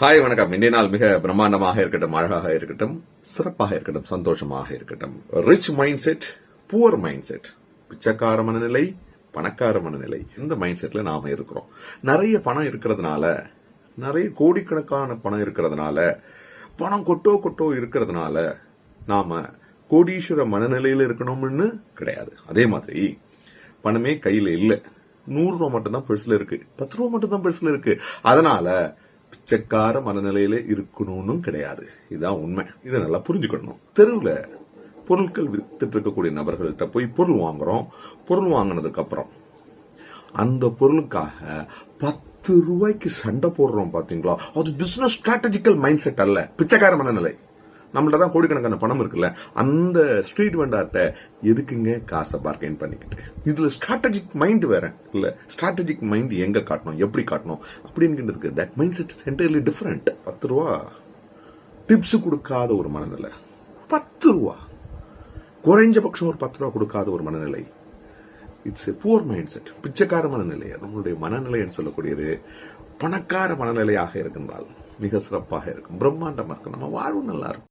Hi வணக்கம். இன்றைய நாள் மிக பிரம்மாண்டமாக இருக்கட்டும் அழகாக இருக்கட்டும் சிறப்பாக இருக்கட்டும் சந்தோஷமாக இருக்கட்டும். Rich mind set poor mind set பிச்சைக்கார மனநிலை பணக்கார மனநிலை. இந்த மைண்ட் செட்ல நாம இருக்கிறோம். நிறைய பணம் இருக்கிறதுனால நிறைய கோடிக்கணக்கான பணம் இருக்கிறதுனால பணம் கொட்டோ கொட்டோ இருக்கிறதுனால நாம கோடீஸ்வர மனநிலையில இருக்கணும்னு கிடையாது. அதே மாதிரி பணமே கையில இல்லை. நூறு ரூபா மட்டும் தான் பெருசுல இருக்கு. பத்து ரூபா மட்டும் தான் பெருசுல இருக்கு. அதனால பிச்சைக்கார மனநிலையில இருக்கணும்னு கிடையாது. இதுதான் உண்மை. இதை நல்லா புரிஞ்சுக்கணும். தெருவில் பொருட்கள் வித்துட்டு இருக்கக்கூடிய நபர்கள்ட்ட போய் பொருள் வாங்குறோம். பொருள் வாங்கினதுக்கு அப்புறம் அந்த பொருளுக்காக பத்து ரூபாய்க்கு சண்டை போடுறோம் பாத்தீங்களா? அது பிசினஸ் ஸ்ட்ராட்டஜிக்கல் மைண்ட் செட் அல்ல. பிச்சைக்கார மனநிலை. நம்மள்ட்ட தான் கோடிக்கணக்கான பணம் இருக்குல்ல அந்த ஸ்ட்ரீட் வெண்டார்ட்ட எதுக்குங்க காசை பார்கெயின் பண்ணிக்கிட்டு? இதுல ஸ்ட்ராட்டஜிக் மைண்ட் வேற இல்ல ஸ்ட்ராட்டஜிக் மைண்ட் எங்க காட்டணும் எப்படி காட்டணும்? அப்படிங்கிறதுக்கு that mind set centrally different பத்து ரூபா. டிப்ஸ் கொடுக்காத ஒரு மனநிலை. பத்து ரூபா. குறைஞ்சபட்சம் ஒரு பத்து ரூபா கொடுக்காத ஒரு மனநிலை. It's a poor mind set பிச்சைக்கார மனநிலை. நம்மளுடைய மனநிலைன்னு சொல்லக்கூடியது. பணக்கார மனநிலையாக இருந்தால் மிக சிறப்பாக இருக்கும். பிரம்மாண்டமாக இருக்கும். நம்ம வாழ்வு நல்லா இருக்கும்.